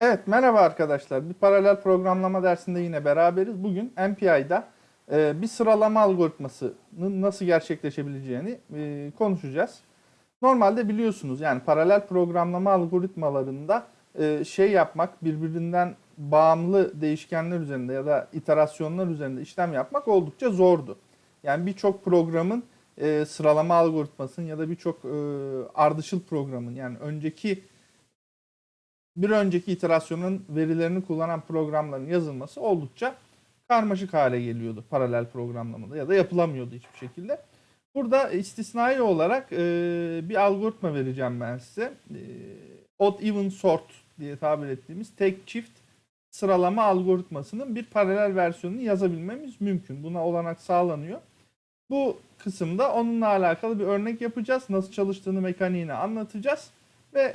Evet, merhaba arkadaşlar. Bir paralel programlama dersinde yine beraberiz. Bugün MPI'da e, bir sıralama algoritmasının nasıl gerçekleşebileceğini e, konuşacağız. Normalde biliyorsunuz yani paralel programlama algoritmalarında e, şey yapmak, birbirinden bağımlı değişkenler üzerinde ya da iterasyonlar üzerinde işlem yapmak oldukça zordu. Yani birçok programın e, sıralama algoritmasının ya da birçok e, ardışıl programın yani önceki bir önceki iterasyonun verilerini kullanan programların yazılması oldukça karmaşık hale geliyordu paralel programlamada ya da yapılamıyordu hiçbir şekilde. Burada istisnai olarak e, bir algoritma vereceğim ben size. E, odd even sort diye tabir ettiğimiz tek çift sıralama algoritmasının bir paralel versiyonunu yazabilmemiz mümkün. Buna olanak sağlanıyor. Bu kısımda onunla alakalı bir örnek yapacağız. Nasıl çalıştığını mekaniğini anlatacağız. Ve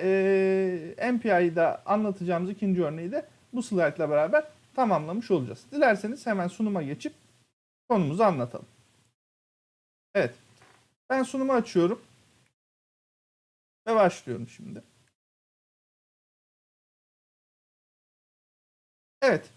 e, MPI'da anlatacağımız ikinci örneği de bu slide ile beraber tamamlamış olacağız. Dilerseniz hemen sunuma geçip konumuzu anlatalım. Evet. Ben sunumu açıyorum. Ve başlıyorum şimdi. Evet.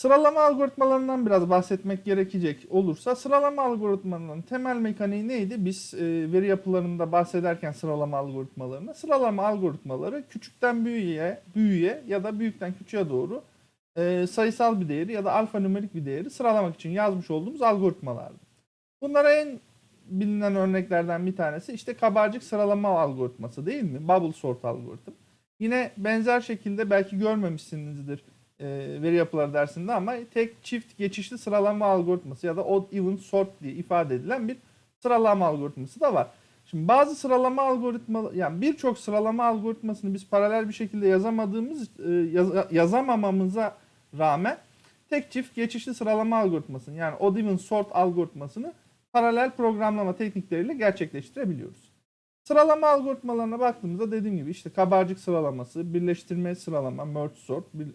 Sıralama algoritmalarından biraz bahsetmek gerekecek olursa sıralama algoritmalarının temel mekaniği neydi? Biz e, veri yapılarında bahsederken sıralama algoritmalarını sıralama algoritmaları küçükten büyüğe, büyüğe ya da büyükten küçüğe doğru e, sayısal bir değeri ya da alfanümerik bir değeri sıralamak için yazmış olduğumuz algoritmalardı. Bunlara en bilinen örneklerden bir tanesi işte kabarcık sıralama algoritması değil mi? Bubble sort algoritm. Yine benzer şekilde belki görmemişsinizdir veri yapıları dersinde ama tek çift geçişli sıralama algoritması ya da odd even sort diye ifade edilen bir sıralama algoritması da var. Şimdi bazı sıralama algoritma yani birçok sıralama algoritmasını biz paralel bir şekilde yazamadığımız e, yaz- yazamamamıza rağmen tek çift geçişli sıralama algoritmasını yani odd even sort algoritmasını paralel programlama teknikleriyle gerçekleştirebiliyoruz. Sıralama algoritmalarına baktığımızda dediğim gibi işte kabarcık sıralaması, birleştirme sıralama, merge sort, bir,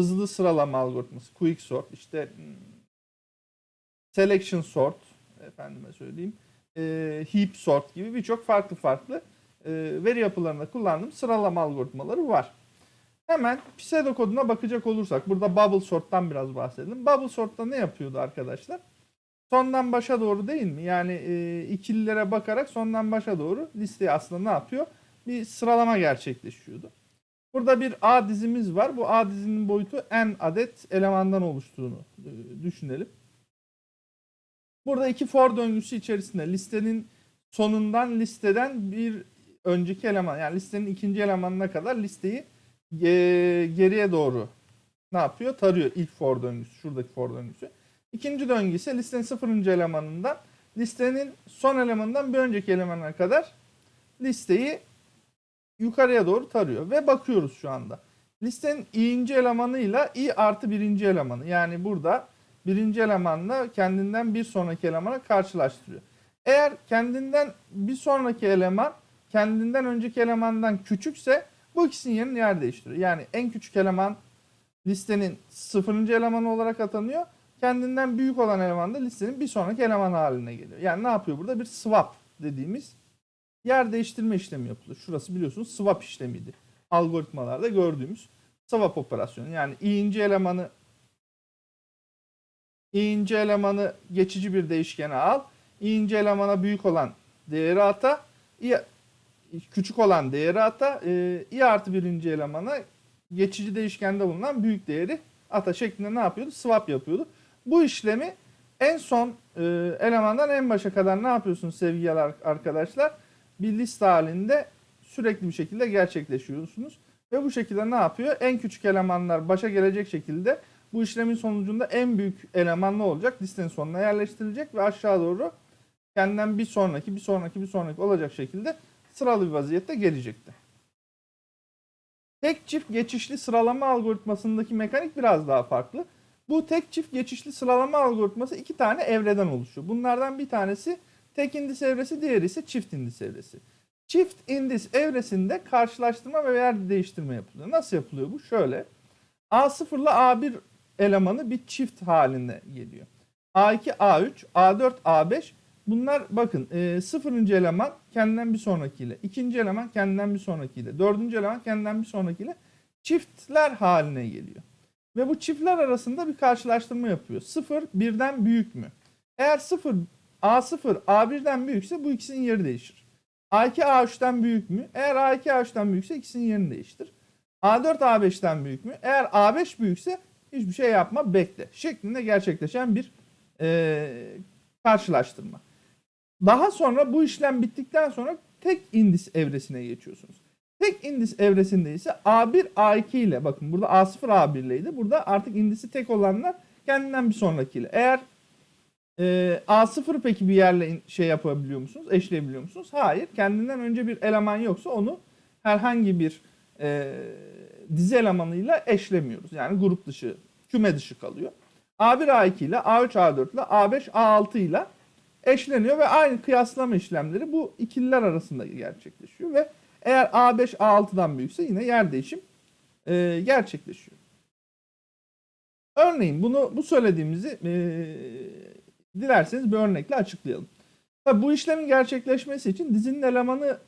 hızlı sıralama algoritması, quick sort, işte hmm, selection sort, efendime söyleyeyim, e, heap sort gibi birçok farklı farklı e, veri yapılarında kullandığım sıralama algoritmaları var. Hemen pseudokoduna bakacak olursak, burada bubble sort'tan biraz bahsedelim. Bubble sort'ta ne yapıyordu arkadaşlar? Sondan başa doğru değil mi? Yani e, ikililere bakarak sondan başa doğru listeye aslında ne yapıyor? Bir sıralama gerçekleşiyordu. Burada bir A dizimiz var. Bu A dizinin boyutu n adet elemandan oluştuğunu e, düşünelim. Burada iki for döngüsü içerisinde listenin sonundan listeden bir önceki eleman yani listenin ikinci elemanına kadar listeyi e, geriye doğru ne yapıyor? Tarıyor ilk for döngüsü. Şuradaki for döngüsü. İkinci döngü ise listenin sıfırıncı elemanından listenin son elemanından bir önceki elemana kadar listeyi yukarıya doğru tarıyor. Ve bakıyoruz şu anda. Listenin i'inci elemanıyla i artı birinci elemanı. Yani burada birinci elemanla kendinden bir sonraki elemana karşılaştırıyor. Eğer kendinden bir sonraki eleman kendinden önceki elemandan küçükse bu ikisinin yerini yer değiştiriyor. Yani en küçük eleman listenin sıfırıncı elemanı olarak atanıyor. Kendinden büyük olan eleman da listenin bir sonraki eleman haline geliyor. Yani ne yapıyor burada? Bir swap dediğimiz yer değiştirme işlemi yapılıyor. Şurası biliyorsunuz swap işlemiydi. Algoritmalarda gördüğümüz swap operasyonu. Yani i'inci elemanı i'inci elemanı geçici bir değişkene al. i'inci elemana büyük olan değeri ata. küçük olan değeri ata. E, i artı birinci elemana geçici değişkende bulunan büyük değeri ata şeklinde ne yapıyordu? Swap yapıyordu. Bu işlemi en son e, elemandan en başa kadar ne yapıyorsunuz sevgili arkadaşlar? Bir liste halinde sürekli bir şekilde gerçekleşiyorsunuz. Ve bu şekilde ne yapıyor? En küçük elemanlar başa gelecek şekilde bu işlemin sonucunda en büyük eleman ne olacak? Listenin sonuna yerleştirilecek ve aşağı doğru kendinden bir sonraki, bir sonraki, bir sonraki olacak şekilde sıralı bir vaziyette gelecekti. Tek çift geçişli sıralama algoritmasındaki mekanik biraz daha farklı. Bu tek çift geçişli sıralama algoritması iki tane evreden oluşuyor. Bunlardan bir tanesi tek indis evresi, diğeri ise çift indis evresi. Çift indis evresinde karşılaştırma ve yer değiştirme yapılıyor. Nasıl yapılıyor bu? Şöyle. A0 ile A1 elemanı bir çift haline geliyor. A2, A3, A4, A5 bunlar bakın e, sıfırıncı eleman kendinden bir sonrakiyle, ikinci eleman kendinden bir sonrakiyle, dördüncü eleman kendinden bir sonrakiyle, çiftler haline geliyor. Ve bu çiftler arasında bir karşılaştırma yapıyor. 0 birden büyük mü? Eğer 0 A0 A1'den büyükse bu ikisinin yeri değişir. A2 A3'ten büyük mü? Eğer A2 A3'ten büyükse ikisinin yerini değiştir. A4 A5'ten büyük mü? Eğer A5 büyükse hiçbir şey yapma bekle. Şeklinde gerçekleşen bir eee, karşılaştırma. Daha sonra bu işlem bittikten sonra tek indis evresine geçiyorsunuz. Tek indis evresinde ise A1 A2 ile bakın burada A0 A1 ileydi. Burada artık indisi tek olanlar kendinden bir sonrakiyle. Eğer e, A0 peki bir yerle şey yapabiliyor musunuz? Eşleyebiliyor musunuz? Hayır. Kendinden önce bir eleman yoksa onu herhangi bir e, dizi elemanıyla eşlemiyoruz. Yani grup dışı, küme dışı kalıyor. A1 A2 ile A3 A4 ile A5 A6 ile eşleniyor ve aynı kıyaslama işlemleri bu ikililer arasında gerçekleşiyor ve eğer A5 A6'dan büyükse yine yer değişim e, gerçekleşiyor. Örneğin bunu bu söylediğimizi e, dilerseniz bir örnekle açıklayalım. Tabii bu işlemin gerçekleşmesi için dizinin elemanı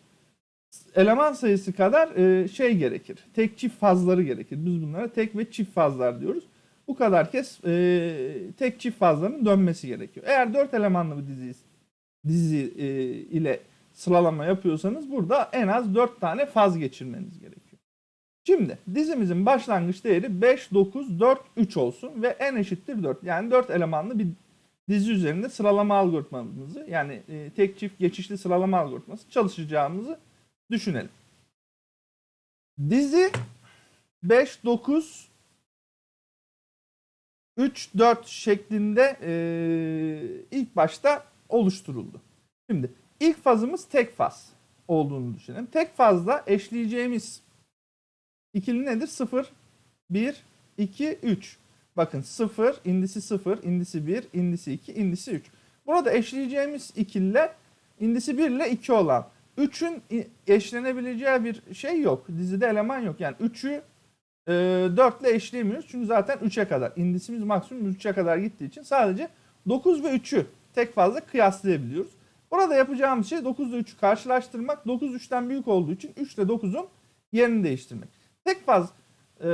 eleman sayısı kadar e, şey gerekir. Tek çift fazları gerekir. Biz bunlara tek ve çift fazlar diyoruz. Bu kadar kez e, tek çift fazların dönmesi gerekiyor. Eğer dört elemanlı bir dizi dizi e, ile sıralama yapıyorsanız burada en az 4 tane faz geçirmeniz gerekiyor. Şimdi dizimizin başlangıç değeri 5, 9, 4, 3 olsun ve n eşittir 4. Yani 4 elemanlı bir dizi üzerinde sıralama algoritmamızı yani e, tek çift geçişli sıralama algoritması çalışacağımızı düşünelim. Dizi 5, 9, 3, 4 şeklinde e, ilk başta oluşturuldu. Şimdi ilk fazımız tek faz olduğunu düşünelim. Tek fazda eşleyeceğimiz ikili nedir? 0, 1, 2, 3. Bakın 0, indisi 0, indisi 1, indisi 2, indisi 3. Burada eşleyeceğimiz ikililer indisi 1 ile 2 olan. 3'ün eşlenebileceği bir şey yok. Dizide eleman yok. Yani 3'ü e, 4 ile eşleyemiyoruz. Çünkü zaten 3'e kadar. İndisimiz maksimum 3'e kadar gittiği için sadece 9 ve 3'ü tek fazla kıyaslayabiliyoruz. Burada yapacağımız şey 9 ile 3'ü karşılaştırmak. 9 3'ten büyük olduğu için 3 ile 9'un yerini değiştirmek. Tek faz e,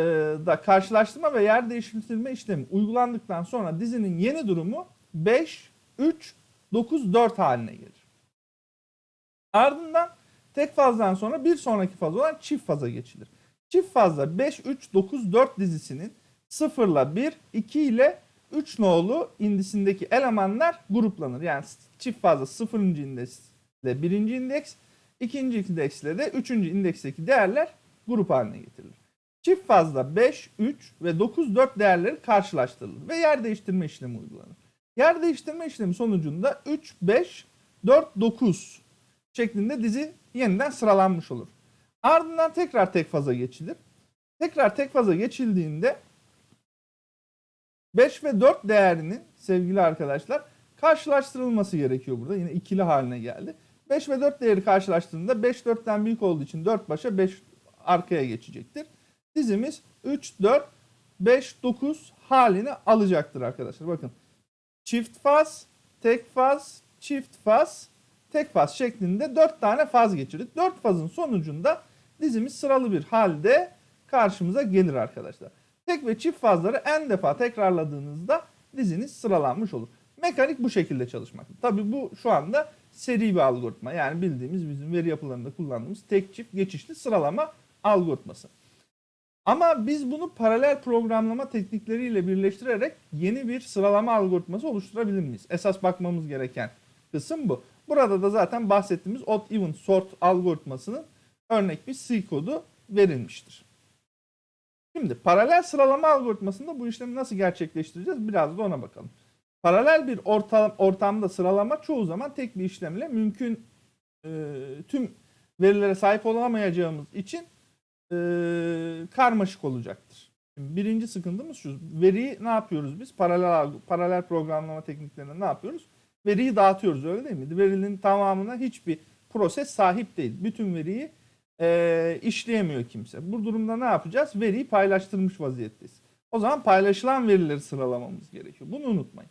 da karşılaştırma ve yer değiştirme işlemi uygulandıktan sonra dizinin yeni durumu 5, 3, 9, 4 haline gelir. Ardından tek fazdan sonra bir sonraki faz olan çift faza geçilir. Çift fazda 5, 3, 9, 4 dizisinin 0 ile 1, 2 ile 3 nolu indisindeki elemanlar gruplanır. Yani çift fazla 0. indeksle 1. indeks, 2. indeksle de 3. indeksteki değerler grup haline getirilir. Çift fazla 5, 3 ve 9, 4 değerleri karşılaştırılır ve yer değiştirme işlemi uygulanır. Yer değiştirme işlemi sonucunda 3, 5, 4, 9 şeklinde dizi yeniden sıralanmış olur. Ardından tekrar tek faza geçilir. Tekrar tek faza geçildiğinde 5 ve 4 değerinin sevgili arkadaşlar karşılaştırılması gerekiyor burada. Yine ikili haline geldi. 5 ve 4 değeri karşılaştığında 5 4'ten büyük olduğu için 4 başa 5 arkaya geçecektir. Dizimiz 3 4 5 9 halini alacaktır arkadaşlar. Bakın. Çift faz, tek faz, çift faz, tek faz şeklinde 4 tane faz geçirdik. 4 fazın sonucunda dizimiz sıralı bir halde karşımıza gelir arkadaşlar. Tek ve çift fazları en defa tekrarladığınızda diziniz sıralanmış olur. Mekanik bu şekilde çalışmakta. Tabi bu şu anda seri bir algoritma. Yani bildiğimiz bizim veri yapılarında kullandığımız tek çift geçişli sıralama algoritması. Ama biz bunu paralel programlama teknikleriyle birleştirerek yeni bir sıralama algoritması oluşturabilir miyiz? Esas bakmamız gereken kısım bu. Burada da zaten bahsettiğimiz odd even sort algoritmasının örnek bir C kodu verilmiştir. Şimdi paralel sıralama algoritmasında bu işlemi nasıl gerçekleştireceğiz? Biraz da ona bakalım. Paralel bir ortam, ortamda sıralama çoğu zaman tek bir işlemle mümkün e, tüm verilere sahip olamayacağımız için e, karmaşık olacaktır. Birinci sıkıntımız şu. Veriyi ne yapıyoruz biz? Paralel paralel programlama tekniklerinde ne yapıyoruz? Veriyi dağıtıyoruz öyle değil mi? Verinin tamamına hiçbir proses sahip değil. Bütün veriyi e, işleyemiyor kimse. Bu durumda ne yapacağız? Veriyi paylaştırmış vaziyetteyiz. O zaman paylaşılan verileri sıralamamız gerekiyor. Bunu unutmayın.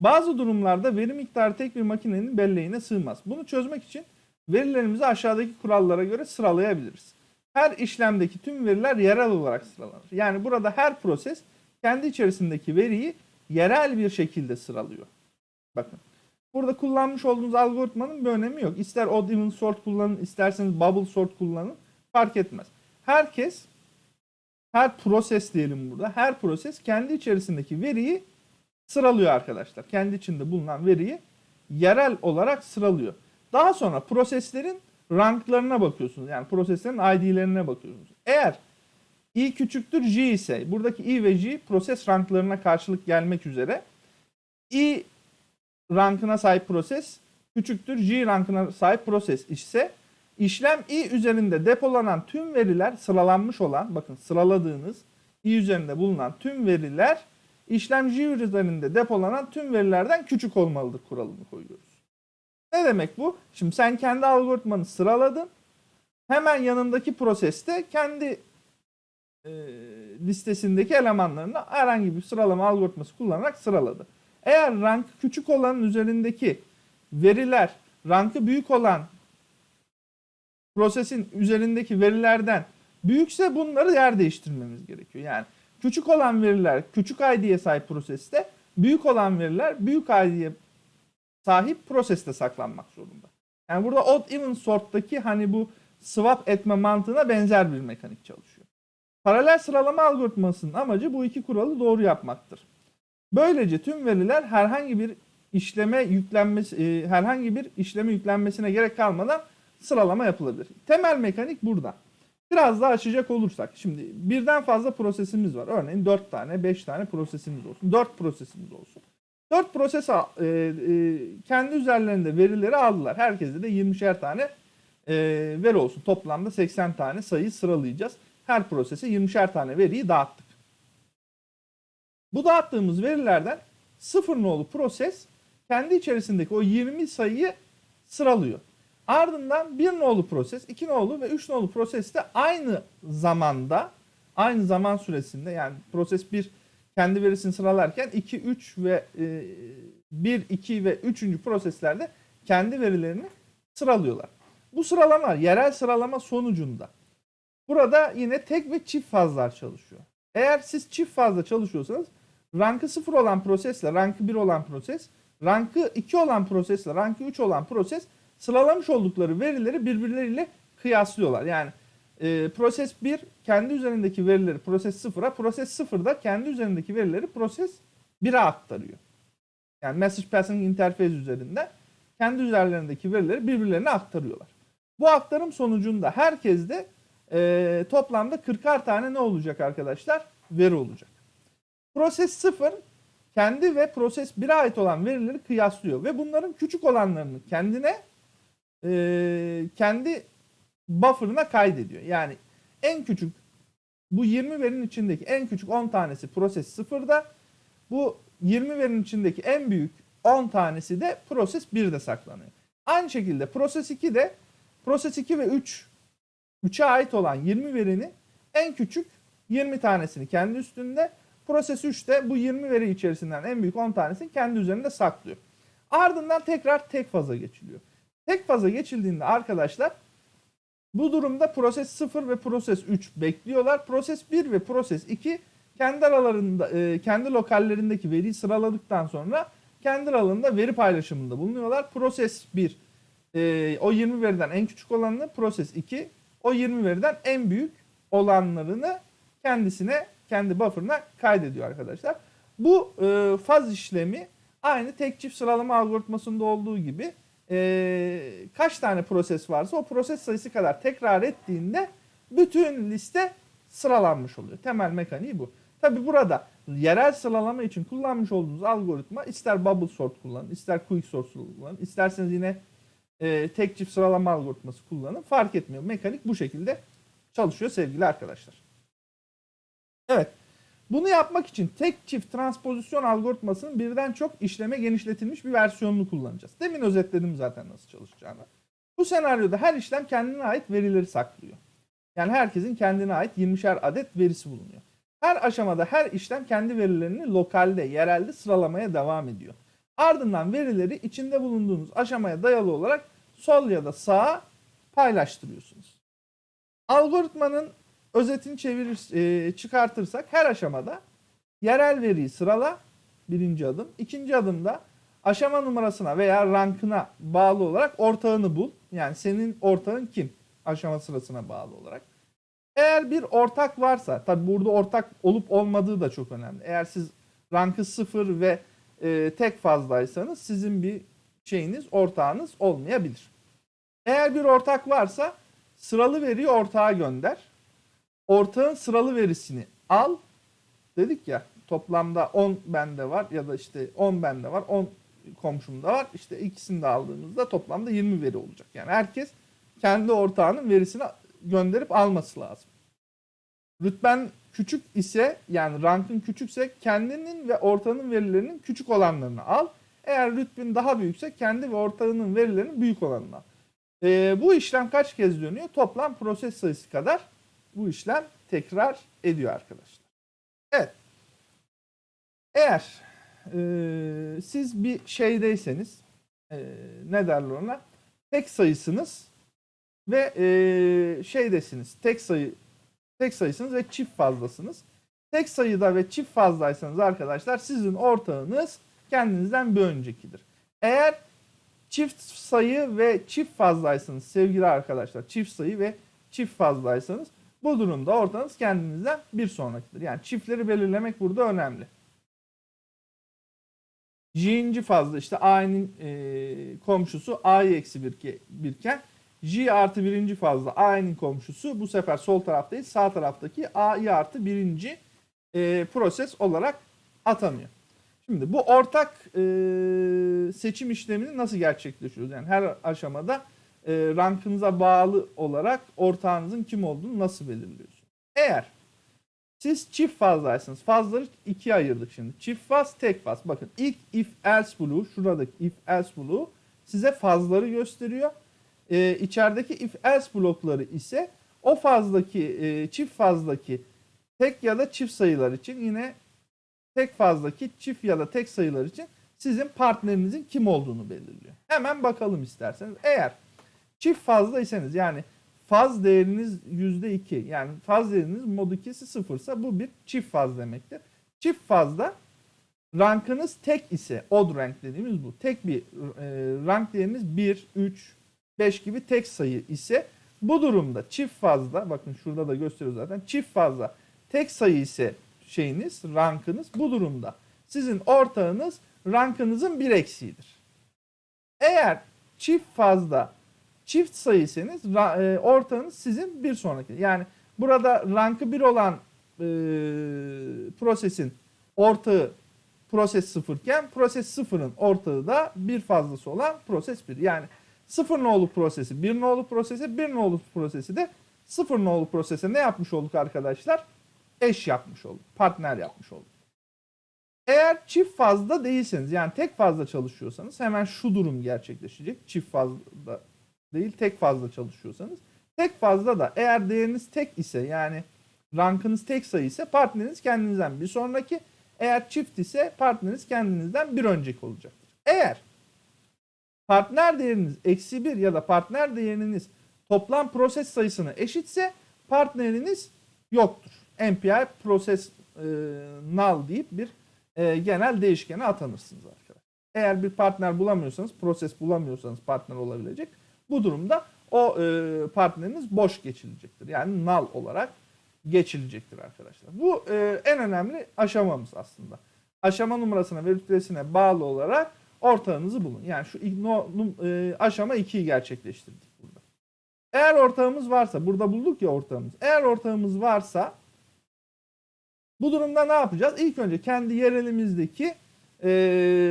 Bazı durumlarda veri miktarı tek bir makinenin belleğine sığmaz. Bunu çözmek için verilerimizi aşağıdaki kurallara göre sıralayabiliriz. Her işlemdeki tüm veriler yerel olarak sıralanır. Yani burada her proses kendi içerisindeki veriyi yerel bir şekilde sıralıyor. Bakın. Burada kullanmış olduğunuz algoritmanın bir önemi yok. İster odd even sort kullanın, isterseniz bubble sort kullanın. Fark etmez. Herkes her proses diyelim burada. Her proses kendi içerisindeki veriyi sıralıyor arkadaşlar. Kendi içinde bulunan veriyi yerel olarak sıralıyor. Daha sonra proseslerin ranklarına bakıyorsunuz. Yani proseslerin ID'lerine bakıyorsunuz. Eğer i küçüktür j ise buradaki i ve j proses ranklarına karşılık gelmek üzere i rankına sahip proses küçüktür j rankına sahip proses ise işlem i üzerinde depolanan tüm veriler sıralanmış olan bakın sıraladığınız i üzerinde bulunan tüm veriler işlem j üzerinde depolanan tüm verilerden küçük olmalıdır kuralını koyuyoruz. Ne demek bu? Şimdi sen kendi algoritmanı sıraladın. Hemen yanındaki proseste kendi e, listesindeki elemanlarını herhangi bir sıralama algoritması kullanarak sıraladı. Eğer rank küçük olanın üzerindeki veriler rankı büyük olan prosesin üzerindeki verilerden büyükse bunları yer değiştirmemiz gerekiyor. Yani küçük olan veriler küçük ID'ye sahip proseste, büyük olan veriler büyük ID'ye sahip proseste saklanmak zorunda. Yani burada odd even sort'taki hani bu swap etme mantığına benzer bir mekanik çalışıyor. Paralel sıralama algoritmasının amacı bu iki kuralı doğru yapmaktır. Böylece tüm veriler herhangi bir işleme yüklenmesi e, herhangi bir işleme yüklenmesine gerek kalmadan sıralama yapılabilir. Temel mekanik burada. Biraz daha açacak olursak şimdi birden fazla prosesimiz var. Örneğin 4 tane, 5 tane prosesimiz olsun. 4 prosesimiz olsun. 4 proses e, e, kendi üzerlerinde verileri aldılar. Herkese de 20'şer tane e, veri olsun. Toplamda 80 tane sayı sıralayacağız. Her prosese 20'şer tane veriyi dağıttık. Bu dağıttığımız verilerden sıfır nolu proses kendi içerisindeki o 20 sayıyı sıralıyor. Ardından bir nolu proses, iki nolu ve üç nolu proses de aynı zamanda, aynı zaman süresinde yani proses 1 kendi verisini sıralarken 2, 3 ve e, 1, 2 ve 3. proseslerde kendi verilerini sıralıyorlar. Bu sıralama yerel sıralama sonucunda burada yine tek ve çift fazlar çalışıyor. Eğer siz çift fazla çalışıyorsanız rankı 0 olan prosesle rankı 1 olan proses, rankı 2 olan prosesle rankı 3 olan proses sıralamış oldukları verileri birbirleriyle kıyaslıyorlar. Yani e, proses 1 kendi üzerindeki verileri proses 0'a, proses 0 da kendi üzerindeki verileri proses 1'e aktarıyor. Yani message passing interface üzerinde kendi üzerlerindeki verileri birbirlerine aktarıyorlar. Bu aktarım sonucunda herkes de e, toplamda 40'ar tane ne olacak arkadaşlar? Veri olacak. Proses 0 kendi ve proses 1'e ait olan verileri kıyaslıyor ve bunların küçük olanlarını kendine e, kendi buffer'ına kaydediyor. Yani en küçük bu 20 verinin içindeki en küçük 10 tanesi proses 0'da bu 20 verinin içindeki en büyük 10 tanesi de proses 1'de saklanıyor. Aynı şekilde proses 2 de proses 2 ve 3 3'e ait olan 20 verinin en küçük 20 tanesini kendi üstünde proses 3 de bu 20 veri içerisinden en büyük 10 tanesini kendi üzerinde saklıyor. Ardından tekrar tek faza geçiliyor. Tek faza geçildiğinde arkadaşlar bu durumda proses 0 ve proses 3 bekliyorlar. Proses 1 ve proses 2 kendi aralarında e, kendi lokallerindeki veriyi sıraladıktan sonra kendi aralarında veri paylaşımında bulunuyorlar. Proses 1 e, o 20 veriden en küçük olanını, proses 2 o 20 veriden en büyük olanlarını kendisine kendi buffer'ına kaydediyor arkadaşlar. Bu e, faz işlemi aynı tek çift sıralama algoritmasında olduğu gibi e, kaç tane proses varsa o proses sayısı kadar tekrar ettiğinde bütün liste sıralanmış oluyor. Temel mekaniği bu. Tabi burada yerel sıralama için kullanmış olduğunuz algoritma ister bubble sort kullanın, ister quick sort kullanın, isterseniz yine e, tek çift sıralama algoritması kullanın. Fark etmiyor. Mekanik bu şekilde çalışıyor sevgili arkadaşlar. Evet. Bunu yapmak için tek çift transpozisyon algoritmasının birden çok işleme genişletilmiş bir versiyonunu kullanacağız. Demin özetledim zaten nasıl çalışacağını. Bu senaryoda her işlem kendine ait verileri saklıyor. Yani herkesin kendine ait 20'şer adet verisi bulunuyor. Her aşamada her işlem kendi verilerini lokalde, yerelde sıralamaya devam ediyor. Ardından verileri içinde bulunduğunuz aşamaya dayalı olarak sol ya da sağa paylaştırıyorsunuz. Algoritmanın özetini çevirir, e, çıkartırsak her aşamada yerel veriyi sırala birinci adım. İkinci adımda aşama numarasına veya rankına bağlı olarak ortağını bul. Yani senin ortağın kim? Aşama sırasına bağlı olarak. Eğer bir ortak varsa, tabi burada ortak olup olmadığı da çok önemli. Eğer siz rankı sıfır ve e, tek fazdaysanız sizin bir şeyiniz, ortağınız olmayabilir. Eğer bir ortak varsa sıralı veriyi ortağa gönder. Ortağın sıralı verisini al. Dedik ya toplamda 10 bende var ya da işte 10 bende var, 10 komşumda var. İşte ikisini de aldığımızda toplamda 20 veri olacak. Yani herkes kendi ortağının verisini gönderip alması lazım. Rütben küçük ise yani rankın küçükse kendinin ve ortağının verilerinin küçük olanlarını al. Eğer rütbin daha büyükse kendi ve ortağının verilerinin büyük olanını al. Ee, bu işlem kaç kez dönüyor? Toplam proses sayısı kadar bu işlem tekrar ediyor arkadaşlar. Evet. Eğer e, siz bir şeydeyseniz e, ne derler ona? Tek sayısınız ve e, şeydesiniz. Tek sayı tek sayısınız ve çift fazlasınız. Tek sayıda ve çift fazlaysanız arkadaşlar sizin ortağınız kendinizden bir öncekidir. Eğer çift sayı ve çift fazlaysanız sevgili arkadaşlar çift sayı ve çift fazlaysanız bu durumda ortağınız kendinizden bir sonrakidir. Yani çiftleri belirlemek burada önemli. J'inci fazla işte A'nın e, komşusu A'yı eksi bir, ke- birken J artı birinci fazla A'nın komşusu bu sefer sol taraf değil sağ taraftaki A'yı artı birinci e, proses olarak atanıyor. Şimdi bu ortak e, seçim işlemini nasıl gerçekleştiriyoruz? Yani her aşamada rankınıza bağlı olarak ortağınızın kim olduğunu nasıl belirliyorsunuz? Eğer siz çift fazlaysınız. Fazları ikiye ayırdık şimdi. Çift faz, tek faz. Bakın ilk if else bloğu, şuradaki if else bloğu size fazları gösteriyor. Ee, içerideki if else blokları ise o fazdaki, e, çift fazdaki tek ya da çift sayılar için yine tek fazdaki çift ya da tek sayılar için sizin partnerinizin kim olduğunu belirliyor. Hemen bakalım isterseniz. Eğer çift fazlaysanız yani faz değeriniz %2 yani faz değeriniz mod 2'si sıfırsa bu bir çift faz demektir. Çift fazda rankınız tek ise odd rank dediğimiz bu. Tek bir e, rank değeriniz 1, 3, 5 gibi tek sayı ise bu durumda çift fazda bakın şurada da gösteriyor zaten çift fazda tek sayı ise şeyiniz rankınız bu durumda sizin ortağınız rankınızın bir eksiğidir. Eğer çift fazda çift sayıysanız e, ortağınız sizin bir sonraki. Yani burada rankı 1 olan e, prosesin ortağı proses sıfırken proses sıfırın ortağı da bir fazlası olan proses 1. Yani sıfır nolu prosesi bir nolu prosesi bir nolu prosesi de sıfır nolu prosese ne yapmış olduk arkadaşlar? Eş yapmış olduk. Partner yapmış olduk. Eğer çift fazda değilseniz yani tek fazla çalışıyorsanız hemen şu durum gerçekleşecek. Çift fazla değil tek fazla çalışıyorsanız. Tek fazla da eğer değeriniz tek ise yani rankınız tek sayı ise partneriniz kendinizden bir sonraki. Eğer çift ise partneriniz kendinizden bir önceki olacaktır. Eğer partner değeriniz eksi bir ya da partner değeriniz toplam proses sayısına eşitse partneriniz yoktur. MPI proses e, null deyip bir e, genel değişkene atanırsınız arkadaşlar. Eğer bir partner bulamıyorsanız, proses bulamıyorsanız partner olabilecek. Bu durumda o e, partneriniz boş geçilecektir. Yani null olarak geçilecektir arkadaşlar. Bu e, en önemli aşamamız aslında. Aşama numarasına ve rütbesine bağlı olarak ortağınızı bulun. Yani şu igno, num- e, aşama 2'yi gerçekleştirdik burada. Eğer ortağımız varsa, burada bulduk ya ortağımız. Eğer ortağımız varsa bu durumda ne yapacağız? İlk önce kendi yerelimizdeki e,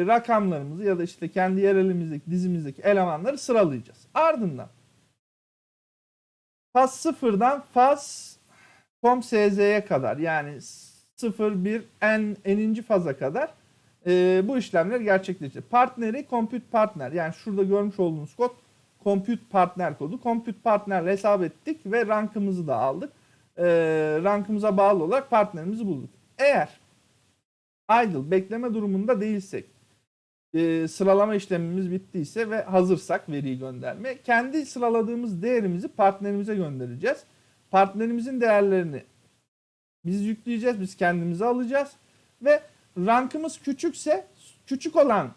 rakamlarımızı ya da işte kendi yerelimizdeki dizimizdeki elemanları sıralayacağız. Ardından faz sıfırdan faz com sz'ye kadar yani 0 1 en eninci faza kadar e, bu işlemler gerçekleşecek. Partneri compute partner yani şurada görmüş olduğunuz kod compute partner kodu. Compute partnerle hesap ettik ve rankımızı da aldık. E, rankımıza bağlı olarak partnerimizi bulduk. Eğer idle bekleme durumunda değilsek e, sıralama işlemimiz bittiyse ve hazırsak veriyi gönderme kendi sıraladığımız değerimizi partnerimize göndereceğiz. partnerimizin değerlerini biz yükleyeceğiz, biz kendimize alacağız ve rankımız küçükse küçük olan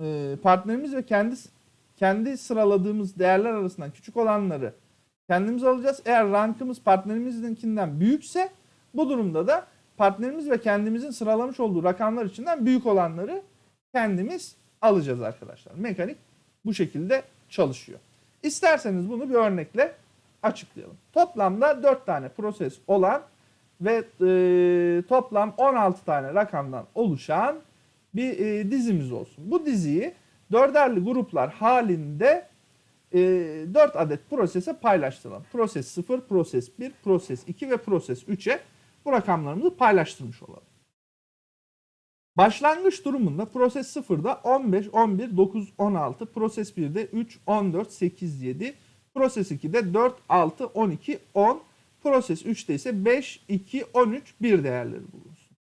e, partnerimiz ve kendi kendi sıraladığımız değerler arasından küçük olanları kendimiz alacağız. Eğer rankımız partnerimizinkinden büyükse bu durumda da partnerimiz ve kendimizin sıralamış olduğu rakamlar içinden büyük olanları kendimiz alacağız arkadaşlar. Mekanik bu şekilde çalışıyor. İsterseniz bunu bir örnekle açıklayalım. Toplamda 4 tane proses olan ve e, toplam 16 tane rakamdan oluşan bir e, dizimiz olsun. Bu diziyi dörderli gruplar halinde e, 4 adet prosese paylaştıralım. Proses 0, proses 1, proses 2 ve proses 3'e bu rakamlarımızı paylaştırmış olalım. Başlangıç durumunda proses 0'da 15, 11, 9, 16, proses 1'de 3, 14, 8, 7, proses 2'de 4, 6, 12, 10, proses 3'te ise 5, 2, 13, 1 değerleri bulunsun.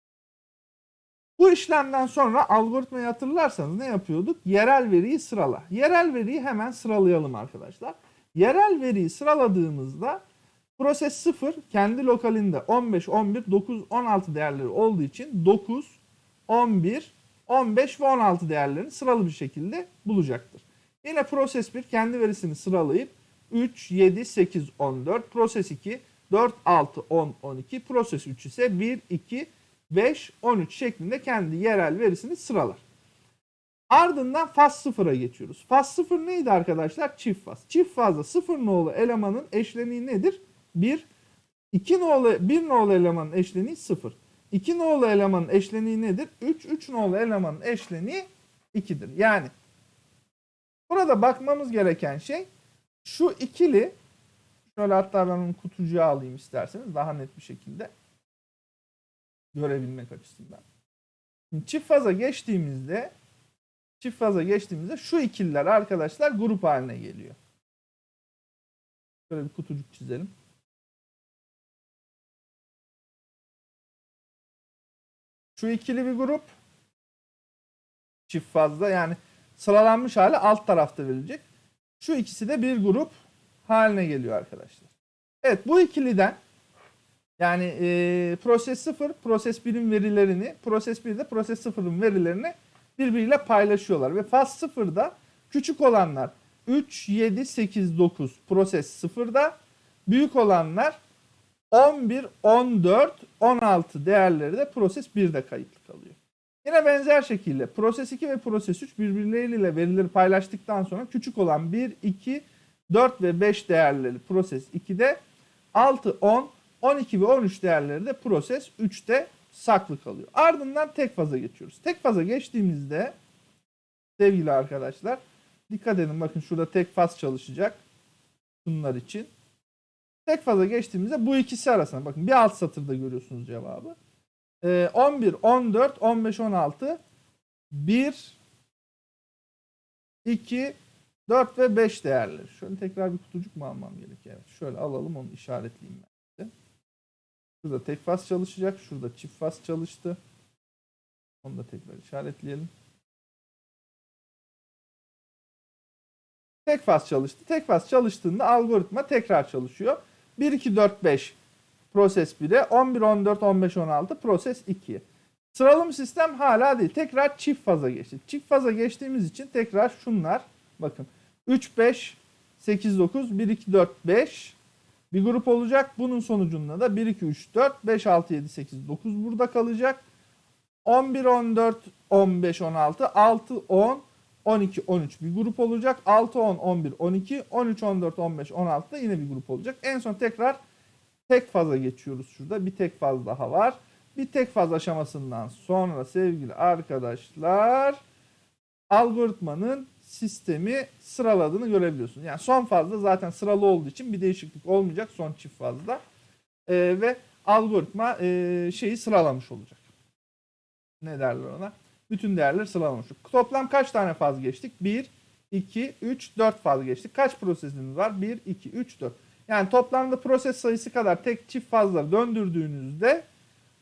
Bu işlemden sonra algoritmayı hatırlarsanız ne yapıyorduk? Yerel veriyi sırala. Yerel veriyi hemen sıralayalım arkadaşlar. Yerel veriyi sıraladığımızda proses 0 kendi lokalinde 15, 11, 9, 16 değerleri olduğu için 9, 11, 15 ve 16 değerlerini sıralı bir şekilde bulacaktır. Yine proses 1 kendi verisini sıralayıp 3, 7, 8, 14, proses 2 4, 6, 10, 12, proses 3 ise 1, 2, 5, 13 şeklinde kendi yerel verisini sıralar. Ardından faz 0'a geçiyoruz. Faz 0 neydi arkadaşlar? Çift faz. Çift fazda 0 nolu elemanın eşleniği nedir? 1. 2 nolu 1 nolu elemanın eşleniği 0. 2 nolu elemanın eşleniği nedir? 3. 3 nolu elemanın eşleniği 2'dir. Yani burada bakmamız gereken şey şu ikili şöyle hatta ben onu kutucuğa alayım isterseniz daha net bir şekilde görebilmek açısından. Şimdi çift faza geçtiğimizde çift faza geçtiğimizde şu ikililer arkadaşlar grup haline geliyor. Şöyle bir kutucuk çizelim. Şu ikili bir grup. Çift fazla yani sıralanmış hali alt tarafta verilecek. Şu ikisi de bir grup haline geliyor arkadaşlar. Evet bu ikiliden yani e, proses 0 proses 1'in verilerini proses 1 de proses 0'ın verilerini birbiriyle paylaşıyorlar. Ve faz 0'da küçük olanlar 3, 7, 8, 9 proses 0'da büyük olanlar 11, 14, 16 değerleri de proses 1'de kayıtlı kalıyor. Yine benzer şekilde proses 2 ve proses 3 birbirleriyle verileri paylaştıktan sonra küçük olan 1, 2, 4 ve 5 değerleri proses 2'de 6, 10, 12 ve 13 değerleri de proses 3'te saklı kalıyor. Ardından tek faza geçiyoruz. Tek faza geçtiğimizde sevgili arkadaşlar dikkat edin bakın şurada tek faz çalışacak. Bunlar için. Tek faza geçtiğimizde bu ikisi arasında bakın bir alt satırda görüyorsunuz cevabı. Ee, 11, 14, 15, 16 1 2 4 ve 5 değerleri. Şöyle tekrar bir kutucuk mu almam gerekiyor? Evet. Şöyle alalım onu işaretleyeyim ben. de. Şurada tek faz çalışacak. Şurada çift faz çalıştı. Onu da tekrar işaretleyelim. Tek faz çalıştı. Tek faz çalıştığında algoritma tekrar çalışıyor. 1, 2, 4, 5 proses 1'e 11, 14, 15, 16 proses 2'ye. Sıralama sistem hala değil. Tekrar çift faza geçti. Çift faza geçtiğimiz için tekrar şunlar bakın 3, 5, 8, 9, 1, 2, 4, 5 bir grup olacak. Bunun sonucunda da 1, 2, 3, 4, 5, 6, 7, 8, 9 burada kalacak. 11, 14, 15, 16, 6, 10, 12, 13 bir grup olacak. 6, 10, 11, 12, 13, 14, 15, 16 da yine bir grup olacak. En son tekrar tek faza geçiyoruz şurada. Bir tek faz daha var. Bir tek faz aşamasından sonra sevgili arkadaşlar algoritmanın sistemi sıraladığını görebiliyorsunuz. Yani son fazda zaten sıralı olduğu için bir değişiklik olmayacak son çift fazda. Ee, ve algoritma e, şeyi sıralamış olacak. Ne derler ona? Bütün değerler sıralamış. Toplam kaç tane faz geçtik? 1, 2, 3, 4 faz geçtik. Kaç prosesimiz var? 1, 2, 3, 4. Yani toplamda proses sayısı kadar tek çift fazları döndürdüğünüzde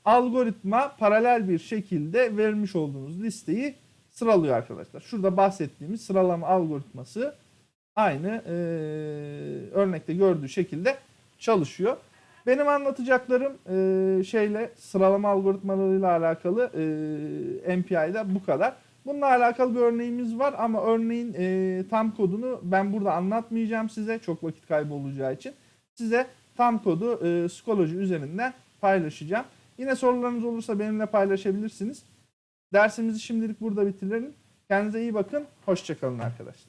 algoritma paralel bir şekilde vermiş olduğunuz listeyi sıralıyor arkadaşlar. Şurada bahsettiğimiz sıralama algoritması aynı e, örnekte gördüğü şekilde çalışıyor. Benim anlatacaklarım e, şeyle sıralama algoritmalarıyla alakalı e, MPI'de bu kadar. Bununla alakalı bir örneğimiz var ama örneğin e, tam kodunu ben burada anlatmayacağım size çok vakit kaybı olacağı için. Size tam kodu e, Schoology üzerinden paylaşacağım. Yine sorularınız olursa benimle paylaşabilirsiniz. Dersimizi şimdilik burada bitirelim. Kendinize iyi bakın. Hoşçakalın arkadaşlar.